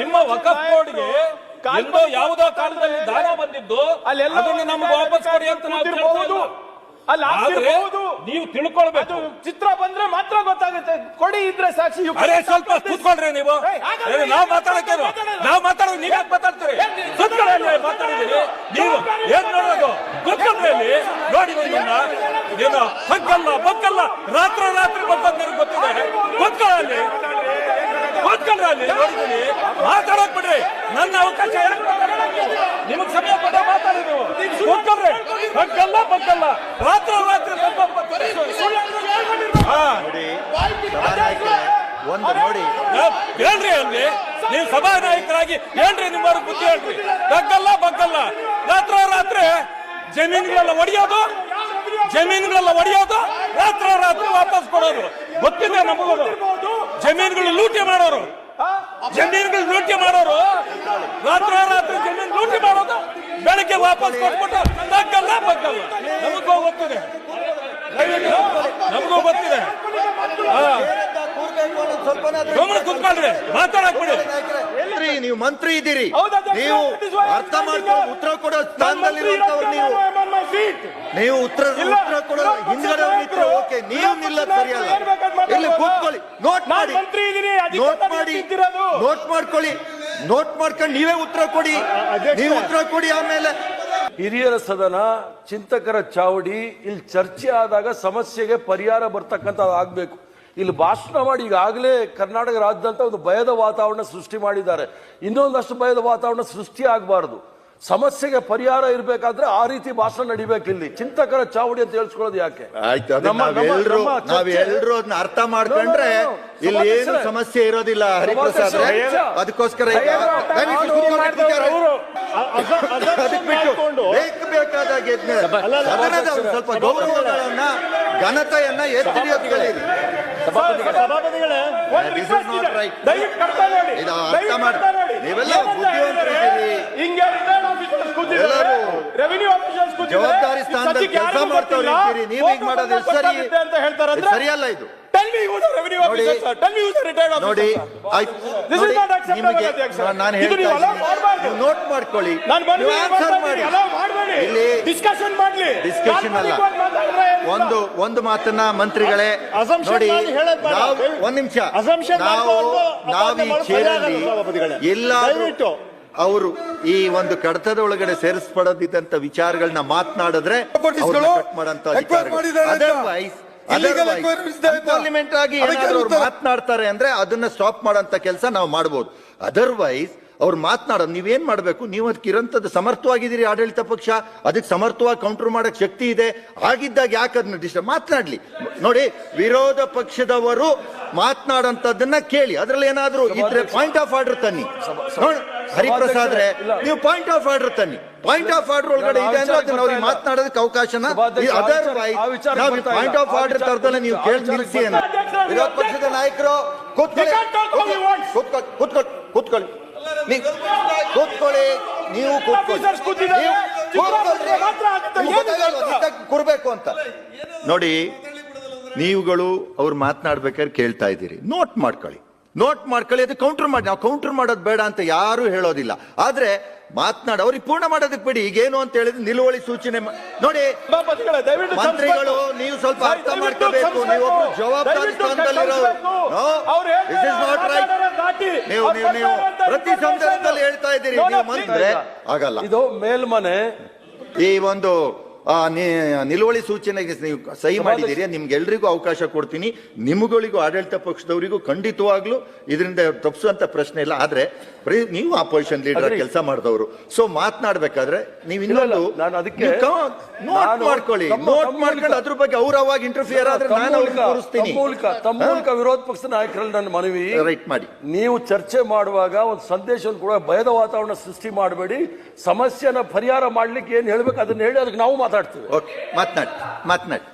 ನಿಮ್ಮ ವಕಫ್ ಬೋರ್ಡ್ಗೆ ಎಲ್ಲೋ ಯಾವುದೋ ಕಾಲದಲ್ಲಿ ದಾನ ಬಂದಿದ್ದು ಅಲ್ಲೆಲ್ಲ ಅದನ್ನು ನಮ್ಗೆ ವಾಪಸ್ ಕೊಡಿ ಅಂತ ನಾವು ಅಲ್ಲ. ಆದ್ರೆ. ನೀವು ತಿಳ್ಕೊಳ್ಬೇಕು. ಚಿತ್ರ ಬಂದ್ರೆ ಮಾತ್ರ ಗೊತ್ತಾಗುತ್ತೆ. ಕೊಡಿ ಇದ್ರೆ ಸಾಕ್ಷಿ ಅರೆ ಸ್ವಲ್ಪ ಕೂತ್ಕೊಳ್ರಿ ನೀವು. ನಾವು ಮಾತಾಡಕ್ಕೆ. ನಾವ್ ಮಾತಾಡೋದು ನೀವ್ ಯಾಕೆ ಮಾತಾಡ್ತೀರಿ? ಕೂತ್ಕೊಳ್ಳಿ ನೀವು ಏನ್ ನೋಡೋದು? ಕೂತ್ಕೊಳ್ರಿ ಅಲ್ಲಿ. ನೋಡಿ ನಿಮ್ಮನ್ನ ಏನು ಹಕ್ಕಲ್ಲ ಬಕ್ಕಲ್ಲ ರಾತ್ರಿ ರಾತ್ರಿ ಬಂದದ್ದು ನಿಮ್ಗೆ ಗೊತ್ತಿದೆ. ಕೂತ್ಕೊಳ್ಳಿ ಅಲ್ಲಿ. ಕೂತ್ಕೊಳ್ರಿ ಅಲ್ಲಿ. ಬಿಡ್ರಿ ನನ್ನ ಅವಕಾಶ? ನಿಮಗ್ ಸಮಯ ಕೊಟ್ಟ ಮಾತಾಡಿ ನೀವು. ಹಕ್ಕಲ್ಲ ಬಗ್ಗಲ್ಲ ರಾತ್ರಿ ರಾತ್ರಿ ಒಂದು ನೋಡಿ. ನಾವ್ ಹೇಳ್ರಿ ಅಲ್ಲಿ ನೀವು ಸಭಾನಾಯಕರಾಗಿ ಹೇಳ್ರಿ ನಿಮ್ಮವ್ರ ಬುದ್ಧಿ ಹೇಳ್ರಿ. ಬಗ್ಗಲ್ಲ ಬಗ್ಗಲ್ಲ ರಾತ್ರ ರಾತ್ರಿ ಜಮೀನುಗಳೆಲ್ಲ ಒಡೆಯೋದು ಜಮೀನುಗಳೆಲ್ಲ ಒಡೆಯೋದು ರಾತ್ರ ರಾತ್ರಿ ವಾಪಸ್ ಕೊಡೋದು. ಗೊತ್ತಿದೆ ನಮಗೂ ಜಮೀನುಗಳು ಲೂಟಿ ಮಾಡೋರು. ಜಮೀನುಗಳು ಲೂಟಿ ಮಾಡೋರು ರಾತ್ರ ರಾತ್ರಿ ಜಮೀನು ಲೂಟಿ ಮಾಡೋದು ಬೆಳಗ್ಗೆ ವಾಪಸ್ ಕೊಟ್ಬಿಟ್ಟು ತಗ್ಗಲ್ಲ ಬಗ್ಗಲ್ಲ. ನಮಗೂ ಗೊತ್ತಿದೆ. ನಮಗೂ ಗೊತ್ತಿದೆ. ಗಮನ ಕುತ್ಕೊಳ್ರಿ ಮಾತಾಡಕ್ಬಿಡಿ. ಮಂತ್ರಿ ನೀವು ಮಂತ್ರಿ ಇದ್ದೀರಿ. ನೀವು ಅರ್ಥ ಮಾಡ್ತಾ ಮಾಡ್ಕೊಂಡು ಉತ್ತರ ಕೊಡೋ ಸ್ಥಾನದಲ್ಲಿ ಸ್ಥಾನದಲ್ಲಿರುವಂತವ್ರು ನೀವು. ನೀವು ಉತ್ತರ ಉತ್ತರ ಕೊಡೋ ಹಿಂದ್ಗಡೆ ನಿಂತ್ರೆ ಓಕೆ ನೀವು ನಿಲ್ಲ ನಿಲ್ಲೋದು ಸರಿಯಲ್ಲ. ಇಲ್ಲಿ ಕೂತ್ಕೊಳ್ಳಿ ನೋಟ್ ಮಾಡಿ. ನೋಟ್ ಮಾಡಿ. ನೋಟ್ ಮಾಡ್ಕೊಳ್ಳಿ. ನೋಟ್ ಮಾಡ್ಕೊಂಡು ನೀವೇ ಉತ್ತರ ಕೊಡಿ. ನೀವು ಉತ್ತರ ಕೊಡಿ ಆಮೇಲೆ ಹಿರಿಯರ ಸದನ ಚಿಂತಕರ ಚಾವಡಿ ಇಲ್ಲಿ ಚರ್ಚೆ ಆದಾಗ ಸಮಸ್ಯೆಗೆ ಪರಿಹಾರ ಬರ್ತಕ್ಕಂಥದ್ದು ಆಗಬೇಕು. ಇಲ್ಲಿ ಭಾಷಣ ಮಾಡಿ ಈಗಾಗಲೇ ಕರ್ನಾಟಕ ರಾಜ್ಯದಂತ ಒಂದು ಭಯದ ವಾತಾವರಣ ಸೃಷ್ಟಿ ಮಾಡಿದ್ದಾರೆ. ಇನ್ನೊಂದಷ್ಟು ಭಯದ ವಾತಾವರಣ ಸೃಷ್ಟಿ ಆಗಬಾರ್ದು. ಸಮಸ್ಯೆಗೆ ಪರಿಹಾರ ಇರಬೇಕಾದ್ರೆ ಆ ರೀತಿ ಭಾಷಣ ನಡಿಬೇಕು ಇಲ್ಲಿ. ಚಿಂತಕರ ಚಾವಡಿ ಅಂತ ಹೇಳ್ಸ್ಕೊಳ್ಳೋದು ಯಾಕೆ? ನಾವೆಲ್ಲರೂ ಅದನ್ನ ಅರ್ಥ ಮಾಡ್ಕೊಂಡ್ರೆ. ಇಲ್ಲಿ ಏನು ಸಮಸ್ಯೆ ಇರೋದಿಲ್ಲ ಹರಿಪ್ರಸಾದ್. ಅದಕ್ಕೋಸ್ಕರ ಅದಕ್ಕೆ ಬಿಟ್ಟು ಬೇಕಾದಾಗ ಸದನದ ಸ್ವಲ್ಪ ಗೌರವಗಳನ್ನ ಘನತೆಯನ್ನ ಎತ್ತಿಡಿಯೋದು ಕಲೀರಿ ಸಭಾಪತಿಗಳೇ, ಇದೆ. ಅರ್ಥ ಮಾಡಿ. ನೀವೆಲ್ಲ ಬುದ್ಧಿವಂತರಿದ್ದೀರಿ. ಎಲ್ಲರೂ ರೆವಿನ್ಯೂ ಆಫೀಸರ್ಸ್ ಜವಾಬ್ದಾರಿ ಸ್ಥಾನದಲ್ಲಿ ಕೆಲಸ ಮಾಡ್ತಾರೆ ನೀವು ಹಿಂಗ್ ಮಾಡೋದು ಸರಿ. ಅಂತ ಹೇಳ್ತಾರೆ ಅಂದ್ರೆ ಸರಿಯಲ್ಲ ಇದು. ನೋಡಿ. ನೋಟ್ ಮಾಡ್ಕೊಳ್ಳಿ. ಇಲ್ಲಿ ಡಿಸ್ಕಷನ್ ಮಾಡ್ಲಿ. ಡಿಸ್ಕಷನ್ ಅಲ್ಲ. ಒಂದು ಒಂದು ಮಾತನ್ನ ಮಂತ್ರಿಗಳೇ ನೋಡಿ ಒಂದ್ ನಿಮಿಷ. ನಾವು ನಾವು ಈ ಚೇರಲ್ಲಿ ಎಲ್ಲಾದ್ರೂ ಅವರು ಈ ಒಂದು ಕಡತದ ಒಳಗಡೆ ಸೇರಿಸ್ಪಡದಿದ್ದಂತ ವಿಚಾರಗಳನ್ನ ಮಾತನಾಡಿದ್ರೆ ಮಾಡಂತ ಅದರ್ವೈಸ್ ಪಾರ್ಲಿಮೆಂಟ್ ಆಗಿ ಮಾತನಾಡ್ತಾರೆ ಅಂದ್ರೆ ಅದನ್ನ ಸ್ಟಾಪ್ ಮಾಡೋಂತ ಕೆಲಸ ನಾವು ಮಾಡಬಹುದು ಅದರ್ವೈಸ್ ಅವ್ರು ಮಾತನಾಡೋದು ನೀವೇನು ಮಾಡಬೇಕು? ನೀವು ಅದಕ್ಕೆ ಇರೋಂಥದ್ದು ಸಮರ್ಥವಾಗಿದ್ದೀರಿ ಆಡಳಿತ ಪಕ್ಷ ಅದಕ್ಕೆ ಸಮರ್ಥವಾಗಿ ಕೌಂಟರ್ ಮಾಡೋಕ್ಕೆ ಶಕ್ತಿ ಇದೆ. ಆಗಿದ್ದಾಗ ಯಾಕೆ ಅದನ್ನ ಡಿಸ್ಟರ್ಬ್ ಮಾತನಾಡಲಿ. ನೋಡಿ ವಿರೋಧ ಪಕ್ಷದವರು ಮಾತನಾಡೋಂಥದ್ದನ್ನ ಕೇಳಿ. ಅದರಲ್ಲಿ ಏನಾದರೂ ಇದ್ರೆ ಪಾಯಿಂಟ್ ಆಫ್ ಆರ್ಡರ್ ತನ್ನಿ. ನೋಡಿ ಹರಿಪ್ರಸಾದ್ರೆ ನೀವು ಪಾಯಿಂಟ್ ಆಫ್ ಆರ್ಡರ್ ತನ್ನಿ. ಪಾಯಿಂಟ್ ಆಫ್ ಆರ್ಡರ್ ಒಳಗಡೆ ಇದೆ ಅಂದ್ರೆ ಅದನ್ನ ಅವ್ರಿಗೆ ಮಾತನಾಡೋದಕ್ಕೆ ಅವಕಾಶನ ಅದರ್ವೈಸ್ ನಾವು ಪಾಯಿಂಟ್ ಆಫ್ ಆರ್ಡರ್ ತರದಲ್ಲ ನೀವು ಕೇಳಿ ನಿಲ್ಸಿ ನಿಲ್ಲಿಸಿ ವಿರೋಧ ಪಕ್ಷದ ನಾಯಕರು ಕೂತ್ಕೊಳ್ಳಿ. He can't talk all he wants. ಕೂತ್ಕೊಳ್ಳಿ ಕೂತ್ಕೊಳ್ಳಿ ಕೂತ್ಕೊಳ್ಳಿ ನೀವು ಕೂತ್ಕೊಳ್ಳಿ ನೀವು ಕೂತ್ಕೊಳ್ಳಿ Officers ಕೂತಿದ್ದಾರೆ. ನೀವು ಕೂತ್ಕೊಳ್ಳಿ. ಚಿತ್ರ ಮಾತ್ರ ಆಗುತ್ತೆ. ನಿಮ್ಗೆ ಗೊತ್ತಾಗಲ್ವಾ? ನಿಂತಾಗ ಕೊಡ್ಬೇಕು ಅಂತ. ನೋಡಿ ನೀವುಗಳು ಅವ್ರು ಮಾತನಾಡ್ಬೇಕಾದ್ರೆ ಕೇಳ್ತಾ ಇದ್ದೀರಿ. ನೋಟ್ ಮಾಡ್ಕೊಳ್ಳಿ. ನೋಟ್ ಮಾಡ್ಕೊಳ್ಳಿ ಅದು ಕೌಂಟರ್ ಮಾಡಿ. ನಾವು ಕೌಂಟರ್ ಮಾಡೋದು ಬೇಡ ಅಂತ ಯಾರು ಹೇಳೋದಿಲ್ಲ. ಆದ್ರೆ ಮಾತನಾಡ ಅವ್ರಿಗೆ ಪೂರ್ಣ ಮಾಡೋದಕ್ಕೆ ಬಿಡಿ. ಈಗೇನು ಅಂತ ಹೇಳಿದ್ರೆ ನಿಲುವಳಿ ಸೂಚನೆ ನೋಡಿ ಮಂತ್ರಿಗಳು ನೀವು ಸ್ವಲ್ಪ ಅರ್ಥ ಮಾಡ್ಕೋಬೇಕು. ನೀವು ಜವಾಬ್ದಾರಿ not right. ಮಾತಾಡೋದು ನೀವು ನೀವು ನೀವು ಪ್ರತಿ. ಸಂದರ್ಭದಲ್ಲಿ ಹೇಳ್ತಾ ಇದ್ದೀರಿ. ನೀವು please. ಆಗಲ್ಲ. ಇದು ಮೇಲ್ಮನೆ. ಈ ಒಂದು ಆ, ನಿ- ನಿಲುವಳಿ ಸೂಚನೆಗೆ ನೀವು ಸಹಿ ಮಾಡಿದ್ದೀರಿ ನಿಮ್ಗೆ ಎಲ್ರಿಗೂ ಅವಕಾಶ ಕೊಡ್ತೀನಿ. ನಿಮ್ಗಳಿಗೂ ಆಡಳಿತ ಪಕ್ಷದವರಿಗೂ ಖಂಡಿತವಾಗ್ಲೂ ಇದರಿಂದ ತಪ್ಪಿಸುವಂತ ಪ್ರಶ್ನೆ ಇಲ್ಲ. ಆದ್ರೆ ನೀವು ಅಪೋಸಿಷನ್ ಲೀಡರ್. ಕೆಲಸ ಮಾಡಿದವರು. ಸೊ ಮಾತನಾಡ್ಬೇಕಾದ್ರೆ ನೀವು ಇನ್ನೊಂದು ಇಲ್ಲ, ನಾನು ಅದಕ್ಕೆ ನೋಟ್ ಮಾಡ್ಕೊಳ್ಳಿ. ನೋಟ್ ಮಾಡ್ಕೊಂಡು ಅದ್ರ ಬಗ್ಗೆ ಅವ್ರ ಅವಾಗ ಇಂಟರ್ಫಿಯರ್ ಆದ್ರೆ ನಾನು ಅವ್ರಿಗೆ ತೋರಿಸ್ತೀನಿ ಮೂಲಕ ವಿರೋಧ ಪಕ್ಷದ ನಾಯಕರಲ್ಲಿ ನನ್ನ ಮನವಿ. ರೈಟ್ ಮಾಡಿ. ನೀವು ಚರ್ಚೆ ಮಾಡುವಾಗ ಒಂದು ಸಂದೇಶವನ್ನು ಕೂಡ ಭಯದ ವಾತಾವರಣ ಸೃಷ್ಟಿ ಮಾಡಬೇಡಿ. ಸಮಸ್ಯೆನ ಪರಿಹಾರ ಮಾಡ್ಲಿಕ್ಕೆ ಏನ್ ಹೇಳ್ಬೇಕು? ಅದನ್ನ ಹೇಳಿ ಅದಕ್ಕೆ ನಾವು ಮಾತಾಡ್ತೀವಿ. ಓಕೆ ಮಾತನಾಡಿ ಮಾತನಾಡಿ.